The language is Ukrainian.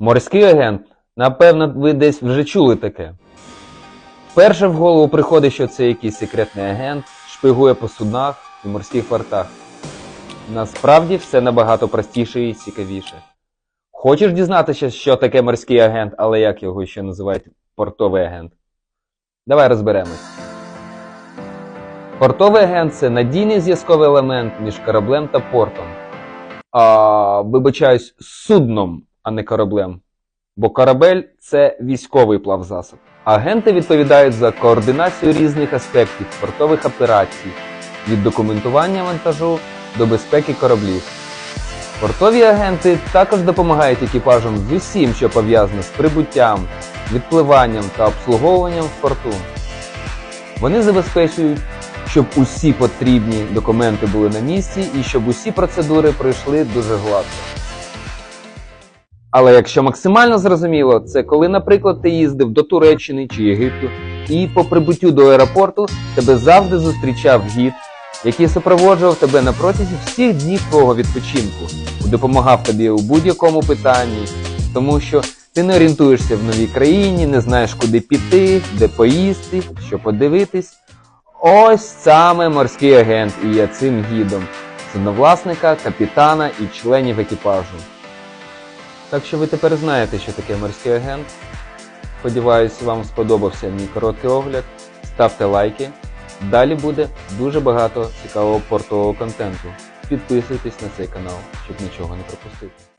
Морський агент. Напевно, ви десь вже чули таке. Перше в голову приходить, що це якийсь секретний агент, шпигує по суднах і морських портах. Насправді все набагато простіше і цікавіше. Хочеш дізнатися, що таке морський агент, але як його ще називають портовий агент? Давай розберемось. Портовий агент це надійний зв'язковий елемент між кораблем та портом. А, вибачаюсь, судном, а не кораблем. Бо корабель це військовий плавзасоб. Агенти відповідають за координацію різних аспектів портових операцій від документування вантажу до безпеки кораблів. Портові агенти також допомагають екіпажам з усім, що пов'язано з прибуттям, відпливанням та обслуговуванням в порту. Вони забезпечують, щоб усі потрібні документи були на місці і щоб усі процедури пройшли дуже гладко. Але якщо максимально зрозуміло, це коли, наприклад, ти їздив до Туреччини чи Єгипту, і по прибуттю до аеропорту тебе завжди зустрічав гід, який супроводжував тебе на протязі всіх днів твого відпочинку, допомагав тобі у будь-якому питанні, тому що ти не орієнтуєшся в новій країні, не знаєш, куди піти, де поїсти, що подивитись. Ось саме морський агент і є цим гідом, судновласника, капітана і членів екіпажу. Так що ви тепер знаєте, що таке морський агент. Сподіваюсь, вам сподобався мій короткий огляд. Ставте лайки. Далі буде дуже багато цікавого портового контенту. Підписуйтесь на цей канал, щоб нічого не пропустити.